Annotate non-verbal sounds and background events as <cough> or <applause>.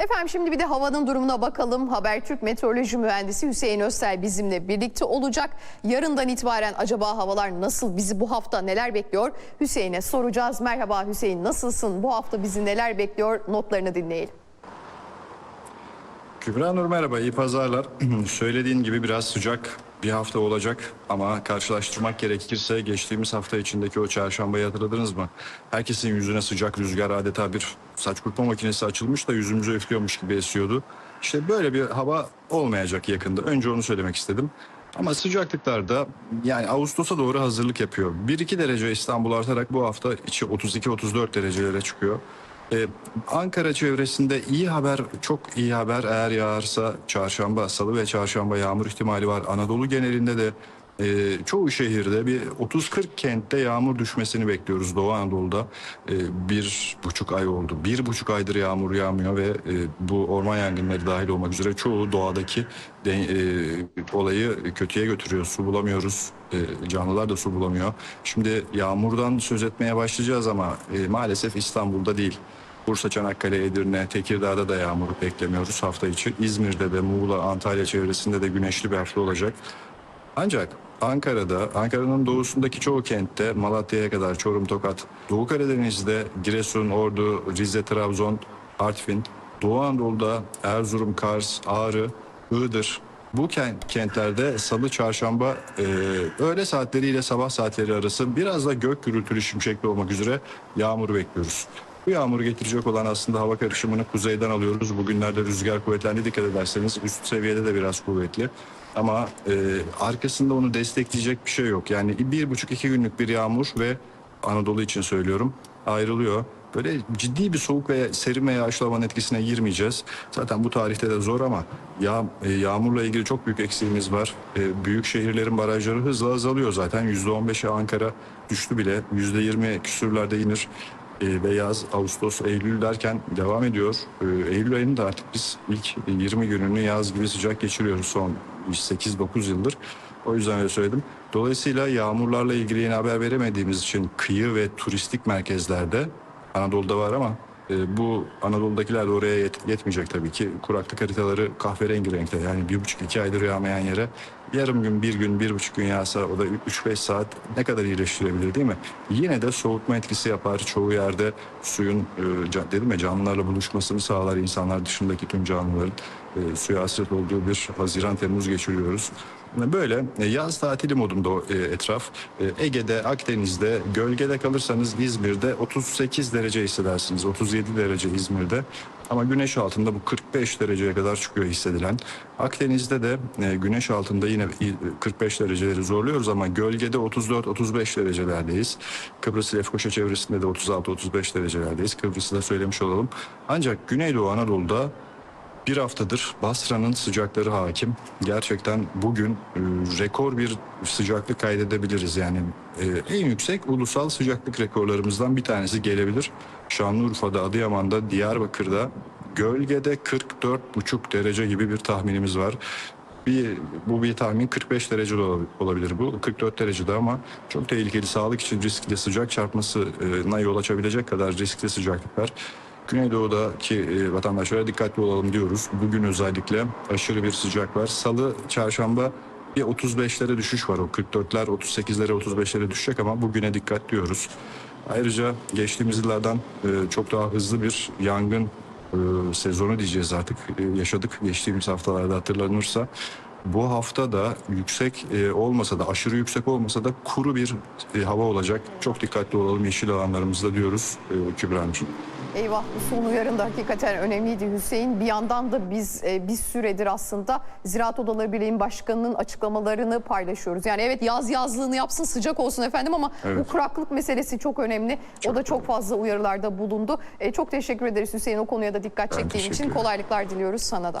Efendim şimdi bir de havanın durumuna bakalım. Habertürk Meteoroloji Mühendisi Hüseyin Özsel bizimle birlikte olacak. Yarından itibaren acaba havalar nasıl? Bizi bu hafta neler bekliyor? Hüseyin'e soracağız. Merhaba Hüseyin nasılsın? Bu hafta bizi neler bekliyor? Notlarını dinleyelim. Kübra Nur merhaba, iyi pazarlar. <clears throat> Söylediğin gibi biraz sıcak bir hafta olacak ama karşılaştırmak gerekirse geçtiğimiz hafta içindeki o çarşambayı hatırladınız mı? Herkesin yüzüne sıcak rüzgar adeta bir saç kurutma makinesi açılmış da yüzümüze üflüyormuş gibi esiyordu. İşte böyle bir hava olmayacak yakında. Önce onu söylemek istedim. Ama sıcaklıklarda yani Ağustos'a doğru hazırlık yapıyor. 1-2 derece İstanbul artarak bu hafta içi 32-34 derecelere çıkıyor. Ee, Ankara çevresinde iyi haber, çok iyi haber eğer yağarsa çarşamba, salı ve çarşamba yağmur ihtimali var. Anadolu genelinde de e, çoğu şehirde bir 30-40 kentte yağmur düşmesini bekliyoruz Doğu Anadolu'da. E, bir buçuk ay oldu. Bir buçuk aydır yağmur yağmıyor ve e, bu orman yangınları dahil olmak üzere çoğu doğadaki de, e, olayı kötüye götürüyor. Su bulamıyoruz. E, canlılar da su bulamıyor. Şimdi yağmurdan söz etmeye başlayacağız ama e, maalesef İstanbul'da değil. Bursa, Çanakkale, Edirne, Tekirdağ'da da yağmur beklemiyoruz hafta içi. İzmir'de de, Muğla, Antalya çevresinde de güneşli bir hafta olacak. Ancak Ankara'da, Ankara'nın doğusundaki çoğu kentte, Malatya'ya kadar Çorum, Tokat, Doğu Karadeniz'de, Giresun, Ordu, Rize, Trabzon, Artvin, Doğu Anadolu'da Erzurum, Kars, Ağrı, Iğdır, bu ken- kentlerde salı, çarşamba e, öğle saatleriyle sabah saatleri arası biraz da gök gürültülü şimşekli olmak üzere yağmur bekliyoruz. Bu yağmuru getirecek olan aslında hava karışımını kuzeyden alıyoruz. Bugünlerde rüzgar kuvvetlendi dikkat ederseniz üst seviyede de biraz kuvvetli. Ama e, arkasında onu destekleyecek bir şey yok. Yani bir buçuk iki günlük bir yağmur ve Anadolu için söylüyorum ayrılıyor. Böyle ciddi bir soğuk ve serin ve yağışlamanın etkisine girmeyeceğiz. Zaten bu tarihte de zor ama yağ, e, yağmurla ilgili çok büyük eksiğimiz var. E, büyük şehirlerin barajları hızla azalıyor zaten. %15'e Ankara düştü bile. %20 küsürlerde inir. E, ve yaz, Ağustos, Eylül derken devam ediyor. E, Eylül ayının da artık biz ilk 20 gününü yaz gibi sıcak geçiriyoruz son 8-9 yıldır. O yüzden öyle söyledim. Dolayısıyla yağmurlarla ilgili yeni haber veremediğimiz için kıyı ve turistik merkezlerde Anadolu'da var ama e, bu Anadolu'dakiler de oraya yet- yetmeyecek tabii ki. Kuraklık haritaları kahverengi renkte yani bir buçuk iki aydır yağmayan yere yarım gün, bir gün, bir buçuk gün yağsa o da 3-5 saat ne kadar iyileştirebilir değil mi? Yine de soğutma etkisi yapar. Çoğu yerde suyun e, dedim ya canlılarla buluşmasını sağlar insanlar dışındaki tüm canlıların e, suya hasret olduğu bir Haziran-Temmuz geçiriyoruz. Böyle e, yaz tatili modunda e, etraf. E, Ege'de, Akdeniz'de, gölgede kalırsanız İzmir'de 38 derece hissedersiniz. 37 derece İzmir'de. Ama güneş altında bu 45 dereceye kadar çıkıyor hissedilen. Akdeniz'de de güneş altında yine i- 45 dereceleri zorluyoruz ama gölgede 34-35 derecelerdeyiz. Kıbrıs Lefkoşa çevresinde de 36-35 derecelerdeyiz. Kıbrıs'ı da söylemiş olalım. Ancak Güneydoğu Anadolu'da bir haftadır Basra'nın sıcakları hakim. Gerçekten bugün e, rekor bir sıcaklık kaydedebiliriz. Yani e, en yüksek ulusal sıcaklık rekorlarımızdan bir tanesi gelebilir. Şanlıurfa'da, Adıyaman'da, Diyarbakır'da gölgede 44,5 derece gibi bir tahminimiz var. Bir, bu bir tahmin 45 derece de olab- olabilir bu. 44 derecede ama çok tehlikeli sağlık için riskli sıcak çarpmasına yol açabilecek kadar riskli sıcaklıklar. Güneydoğu'daki e, vatandaşlara dikkatli olalım diyoruz. Bugün özellikle aşırı bir sıcak var. Salı, çarşamba bir 35'lere düşüş var. O 44'ler 38'lere 35'lere düşecek ama bugüne dikkat diyoruz. Ayrıca geçtiğimiz yıllardan e, çok daha hızlı bir yangın e, sezonu diyeceğiz artık. Yaşadık geçtiğimiz haftalarda hatırlanırsa. Bu hafta da yüksek olmasa da aşırı yüksek olmasa da kuru bir hava olacak. Çok dikkatli olalım yeşil alanlarımızda diyoruz Kübra'cığım. Eyvah bu son uyarında hakikaten önemliydi Hüseyin. Bir yandan da biz e, bir süredir aslında Ziraat Odaları Birliği'nin başkanının açıklamalarını paylaşıyoruz. Yani evet yaz yazlığını yapsın sıcak olsun efendim ama Evet. bu kuraklık meselesi çok önemli. o da çok fazla uyarılarda bulundu. E, çok teşekkür ederiz Hüseyin o konuya da dikkat Ben çektiğin için. Kolaylıklar diliyoruz sana da.